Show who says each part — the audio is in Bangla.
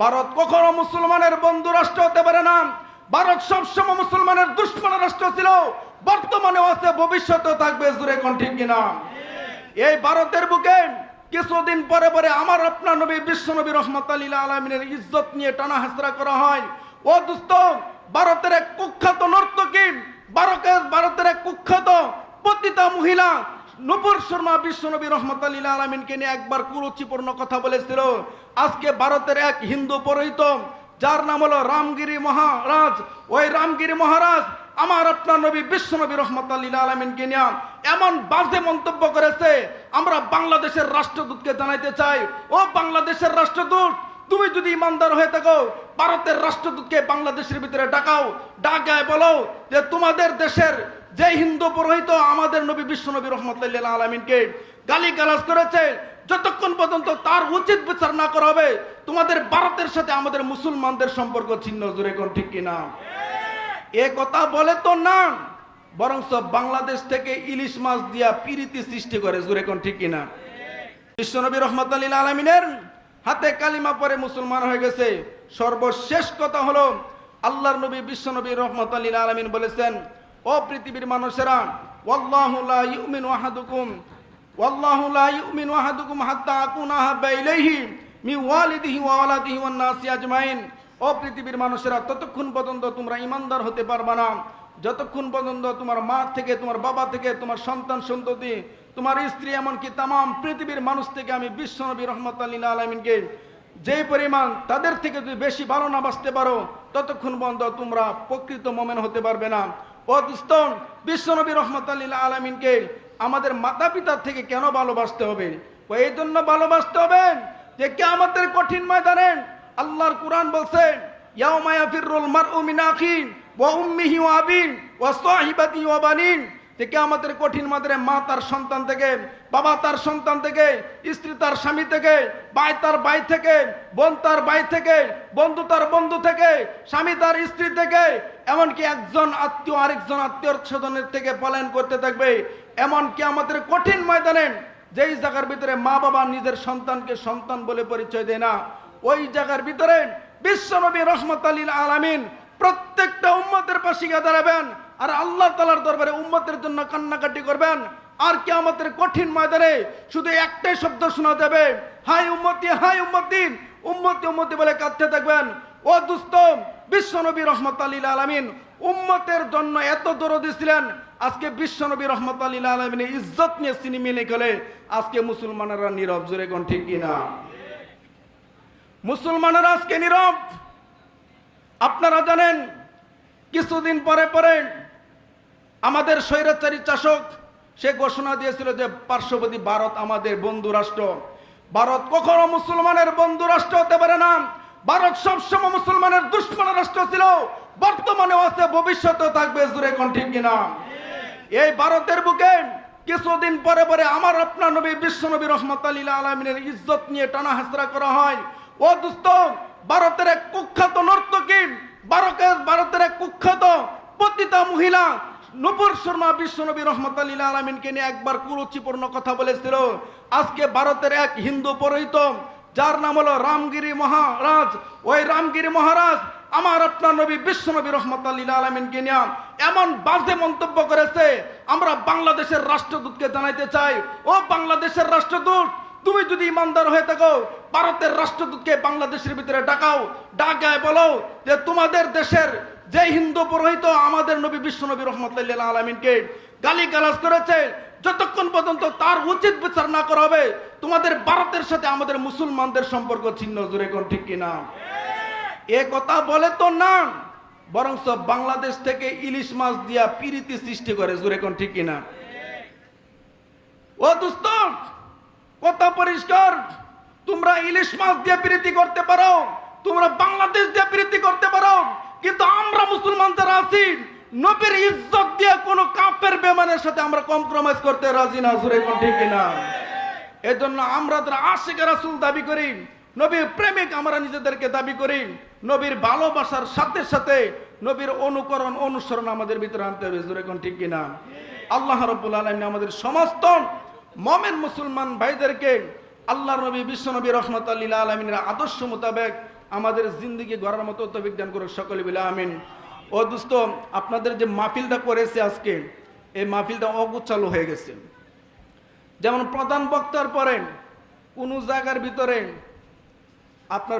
Speaker 1: ভারত কখনো মুসলমানের বন্ধু রাষ্ট্র হতে পারে না। ভারত সবসময় মুসলমানের দুশ্মন রাষ্ট্র ছিল। বর্তমানে আছে ভবিষ্যতে থাকবে জুড়ে কোন ঠিক কিনা? এই ভারতের বুকে কিছুদিন পরে পরে আমার আপনার নবী, বিশ্ব নবী রহমত আলী আলমিনের ইজ্জত নিয়ে টানা হাসরা করা হয়। ও দুস্ত ভারতের এক কুখ্যাত নর্তকী ভারতের ভারতের এক কুখ্যাত পতিতা মহিলা নূপুর শর্মা বিশ্বনবী রহমত আলী আলমিনকে নিয়ে একবার কুরুচিপূর্ণ কথা বলেছিল। আজকে ভারতের এক হিন্দু পরিহিত, যার নাম হলো রামগিরি মহারাজ। ওই রামগিরি মহারাজ আমার আপনার নবী বিশ্বনবী রহমত আলী আলমিনকে নিয়ে এমন বাজে মন্তব্য করেছে, আমরা বাংলাদেশের রাষ্ট্রদূতকে জানাইতে চাই। ও বাংলাদেশের রাষ্ট্রদূত তুমি যদি ইমানদার হয়ে থাকো, ভারতের রাষ্ট্রদূতকে বাংলাদেশের ভিতরে ডাকাও, ডাকায় বলো যে তোমাদের দেশের যে হিন্দু পুরোহিত আমাদের নবী বিশ্ব নবী রহমতুল্লাহ আলমিনকে গালি গালাজ করেছে, যতক্ষণ পর্যন্ত তার উচিত বিচার না করা হবে, তোমাদের ভারতের সাথে আমাদের মুসলমানদের সম্পর্ক ছিন্ন জুড়ে কোন ঠিক কিনা? এ কথা বলে তো না বরং সব বাংলাদেশ থেকে ইলিশ মাছ দিয়া পিরিতি সৃষ্টি করে জুড়ে কোন ঠিক কিনা? বিশ্বনবী রহমত আলী আলমিনের হাতে কালিমা পরে মুসলমান হয়ে গেছে। সর্বশেষ কথা হলো, আল্লাহর নবী বিশ্বনবী রহমত আলী আলমিন বলেছেন, ও পৃথিবীর মানুষেরা ইউমিনু লা হাত্তা মি ও পৃথিবীর মানুষেরা, ততক্ষণ পর্যন্ত তোমরা ইমানদার হতে পারবে না। যতক্ষণ পর্যন্ত তোমার মা থেকে, তোমার বাবা থেকে, তোমার সন্তান সন্ততি, তোমার স্ত্রী এমনকি তাম পৃথিবীর মানুষ থেকে আমি বিশ্বনবী রহমত আলী আলমিনকে যে পরিমাণ তাদের থেকে যদি বেশি ভালো না বাঁচতে পারো, ততক্ষণ পর্যন্ত তোমরা প্রকৃত মোমেন হতে পারবে না। ও দুস্ত বিশ্বনবী রহমত আলী আলমিনকে আমাদের মাতা পিতার থেকে কেন ভালোবাসতে হবে? এই জন্য ভালোবাসতে হবে যে কে আমাদের কঠিন ময়দানে আল্লাহর কোরআন বলছে, ইয়াউমা ইয়াফিরুল মারউ মিন আখি আমাদের কঠিন মাদের মা তার সন্তান থেকে, বাবা তার সন্তান থেকে, স্ত্রী তার স্বামী থেকে বাই তার ভাই থেকে, বোন তার ভাই থেকে, বন্ধু তার বন্ধু থেকে, স্বামী তার স্ত্রী থেকে, এমনকি একজন আত্মীয় আরেকজন আত্মীয় স্বজনের থেকে পলায়ন করতে থাকবে। এমনকি আমাদের কঠিন ময়দানে যেই জায়গার ভিতরে মা বাবা নিজের সন্তানকে সন্তান বলে পরিচয় দেয় না, ওই জায়গার ভিতরে বিশ্বনবী রহমত আলীল আলামিন প্রত্যেকটা উম্মতের পাশে গিয়ে দাঁড়াবেন। আর আল্লাহ তালার দরবারে উম্মতের জন্য কান্নাকাটি করবেন। আর কি আমাদের কঠিন ময়দানে শুধু একটাই শব্দ শোনা যাবে, হাই উম্মতি হাই উম্মতি উম্মতি উম্মতি বলে কাঁদতে থাকবেন। ও দুস্ত, বিশ্বনবী রহমত আলীল আলামিন উম্মতের জন্য এত দরদি ছিলেন আজকে বিশ্বনবী রহমত আলীল আলমিনের ইজ্জত নিয়ে সিনেমি মিলে গেলে আজকে মুসলমানেরা নীরব, জোরে কোন কিনা? মুসলমানেরা আজকে নীরব। আপনারা জানেন, কিছুদিন পরে পরে আমাদের স্বৈরাচারী শাসক, সে ঘোষণা দিয়েছিল যে পার্শ্ববর্তী ভারত আমাদের বন্ধু রাষ্ট্র। ভারত কখনো মুসলমানের বন্ধু রাষ্ট্র হতে পারে না। ভারত সবসময় মুসলমানের দুশ্মন রাষ্ট্র ছিল। বর্তমানেও আছে, ভবিষ্যতেও থাকবে জুড়ে কোন কিনা? এই ভারতের বুকে কিছুদিন পরে পরে আমার আপনার নবী, বিশ্ব নবী রহমত আলী আলমিনের ইজ্জত নিয়ে টানা হাসরা করা হয়। ও দুস্ত ভারতের এক কুখ্যাত নর্তকী ভারতের ভারতের এক কুখ্যাত পতিতা মহিলা নূপুর শর্মা বিশ্বনবী রহমত আলী আলমিনকে নিয়ে একবার কুরুচিপূর্ণ কথা বলেছিল। আজকে ভারতের এক হিন্দু পরিহিত, যার নাম হলো রামগিরি মহারাজ। ওই রামগিরি মহারাজ আমার আপনার নবী বিশ্বনবী রহমত আলী আলমিনকে নিয়ে এমন বাজে মন্তব্য করেছে, আমরা বাংলাদেশের রাষ্ট্রদূতকে জানাইতে চাই। ও বাংলাদেশের রাষ্ট্রদূত, তুমি যদি ইমানদার হয়ে থাকো ভারতের রাষ্ট্রদূতকে বাংলাদেশের ভিতরে ডাকাও, ডাকায় বলো যে তোমাদের দেশের যে হিন্দু পুরোহিত আমাদের নবী বিশ্ব নবী রহমতুল্লাহ আলমিনকে গালি গালাজ করেছে, যতক্ষণ পর্যন্ত তার উচিত বিচার না করা হবে, তোমাদের ভারতের সাথে আমাদের মুসলমানদের সম্পর্ক ছিন্ন জুড়ে কোন ঠিক কিনা? এ কথা বলে তো না বরং সব বাংলাদেশ থেকে ইলিশ মাছ দিয়া পিরিতি সৃষ্টি করে জুড়ে কোন ঠিক কিনা? ও দোস্ত, কথা পরিষ্কার। তোমরা ইলিশ মাছ দিয়ে প্রীতি করতে পারো, তোমরা বাংলাদেশ দিয়ে প্রীতি করতে পারো, কিন্তু আমরা মুসলমান যারা আছি, নবীর ইজ্জত দিয়ে কোনো কাপের বেমানের সাথে আমরা কম্প্রোমাইজ করতে রাজি না জুড়ে কোন ঠিক না এজন্য আমরা যারা আশিক রাসুল দাবি করি, নবীর প্রেমিক আমরা নিজেদেরকে দাবি করি, নবীর ভালোবাসার সাথে সাথে নবীর অনুকরণ, অনুসরণ আমাদের ভিতরে আনতে হবে জুড়ে কোন ঠিক কিনা? আল্লাহ রব্বুল আলমী আমাদের সমস্ত মমেন মুসলমান ভাইদেরকে আল্লাহ নবী রহমত আল্লাহ আলমিনের আদর্শ মোতাবেক আমাদের জিন্দিগি গড়ার মতো তবিজ্ঞান করুক সকলে, বলে আমিন। ও দোস্ত, আপনাদের যে মাহফিলটা করেছে আজকে, এই মাহফিলটা অগুচ্ছালু হয়ে গেছে। যেমন প্রধান বক্তার পরে কোনো জায়গার ভিতরে আপনার